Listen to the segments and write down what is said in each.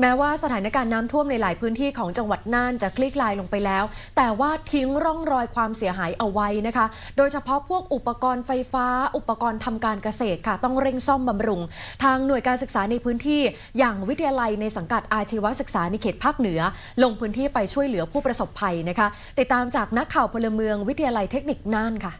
แม้ว่าสถานการณ์น้ำท่วมในหลายพื้นที่ของจังหวัดน่านจะคลี่คลายลงไปแล้ว แต่ว่าทิ้งร่องรอยความเสียหายเอาไว้นะคะ โดยเฉพาะพวกอุปกรณ์ไฟฟ้า อุปกรณ์ทำการเกษตรค่ะ ต้องเร่งซ่อมบำรุง ทางหน่วยการศึกษาในพื้นที่ อย่างวิทยาลัยในสังกัดอาชีวศึกษาในเขตภาคเหนือ ลงพื้นที่ไปช่วยเหลือผู้ประสบภัยนะคะ ติดตามจากนักข่าวพลเมืองวิทยาลัยเทคนิคน่านค่ะ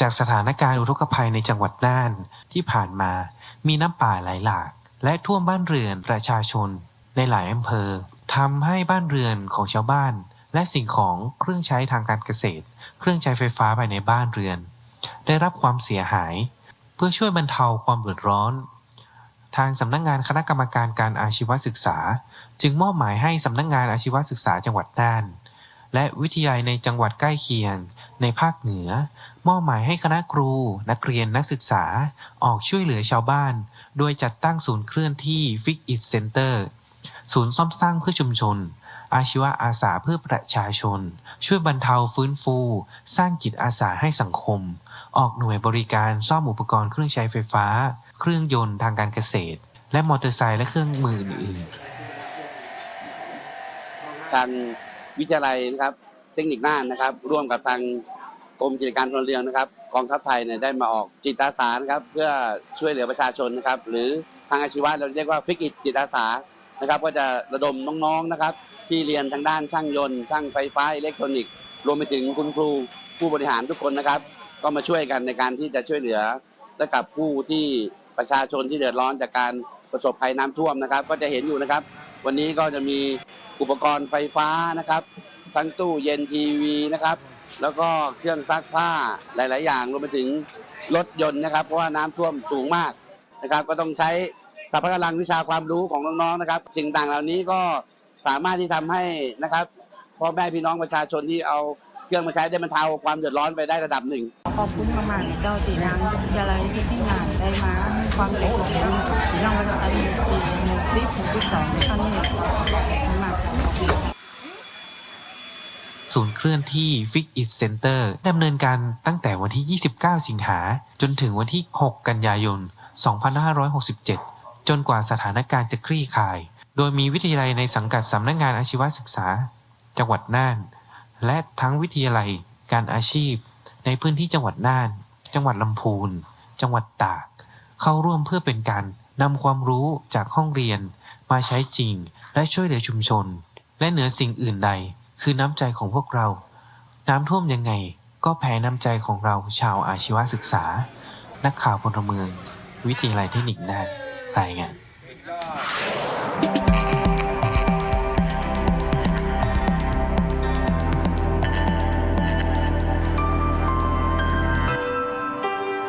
จากสถานการณ์อุทกภัยในจังหวัดน่านที่ผ่านมามีน้ำป่าไหลหลาก และท่วมบ้านเรือนประชาชน ในหลายอำเภอทำให้บ้านเรือนของชาวบ้าน และสิ่งของเครื่องใช้ทางการเกษตร เครื่องใช้ไฟฟ้าภายในบ้านเรือน ได้รับความเสียหาย เพื่อช่วยบรรเทาความเดือดร้อน ทางสำนักงงานคณะกรรมการการอาชีวศึกษา จึงมอบหมายให้สำนักงงานอาชีวศึกษาจังหวัดน่าน และวิทยาลัยในจังหวัดใกล้เคียง ในภาคเหนือ มอบหมายให้คณะครู นักเรียนนักศึกษา ออกช่วยเหลือชาวบ้าน โดยจัดตั้งศูนย์เคลื่อนที่ Fix It Center ศูนย์ซ่อมสร้างเพื่อชุมชน อาชีวะอาสาเพื่อประชาชน ช่วยบรรเทาฟื้นฟู สร้างจิตอาสาให้สังคม ออกหน่วยบริการซ่อมอุปกรณ์เครื่องใช้ไฟฟ้า เครื่องยนต์ทางการเกษตร และมอเตอร์ไซค์และเครื่องมืออื่นๆทาง วิทยาลัยนะครับ เทคนิคน่านนะครับ ร่วมกับทางกรมกิจการพลเรือนนะครับกองทัพไทยเนี่ยได้มาออกจิตอาสานะครับ เพื่อช่วยเหลือประชาชนนะครับ หรือทางอาชีวะเราเรียกว่าฟิกอิจิตอาสานะครับ ก็จะระดมน้องๆนะครับ ที่เรียนทางด้านช่างยนต์ ช่างไฟฟ้าอิเล็กทรอนิกส์รวมไปถึงคุณครูผู้บริหารทุกคนนะครับ ก็มาช่วยกันในการที่จะช่วยเหลือและกับผู้ที่ประชาชนที่เดือดร้อนจากการประสบภัยน้ำท่วมนะครับ ก็จะเห็นอยู่นะครับ วันนี้ก็จะมีอุปกรณ์ไฟฟ้านะครับ ทั้งตู้เย็นทีวีนะครับ แล้วก็เครื่องซักผ้าหลาย ๆ อย่างรวมไปถึงรถยนต์นะครับ เพราะว่าน้ำท่วมสูงมากนะครับ ก็ต้องใช้สัพพกำลังวิชาความรู้ของน้อง ๆ นะครับ สิ่งต่างเหล่านี้ก็สามารถที่ทำให้นะครับพ่อแม่พี่น้องประชาชนที่เอาเครื่องมาใช้ได้บรรเทาความเดือดร้อนไปได้ระดับหนึ่ง ขอบคุณมากๆเจ้าตีนางวิทยาลัยที่ที่งานได้มา ความเด็กของเราพี่น้องประชาชนที่หมู่สิบหมู่สิบสองในครั้งนี้มาก ศูนย์เคลื่อนที่ Fix It Center ดำเนินการตั้งแต่วันที่ 29 สิงหา จนถึงวันที่ 6 กันยายน 2567 จนกว่าสถานการณ์จะคลี่คลาย โดยมีวิทยาลัยในสังกัดสำนักงานอาชีวศึกษา จังหวัดน่าน และทั้งวิทยาลัยการอาชีพ ในพื้นที่จังหวัดน่าน จังหวัดลำพูน จังหวัดตาก เข้าร่วมเพื่อเป็นการนำความรู้จากห้องเรียนมาใช้จริงและช่วยเหลือชุมชน และเหนือสิ่งอื่นใด คือน้ำใจของพวกเรา น้ำท่วมยังไงก็แพ้น้ำใจของเราชาวอาชีวศึกษา นักข่าวพลเมือง วิทยาลัยเทคนิคน่านรายงาน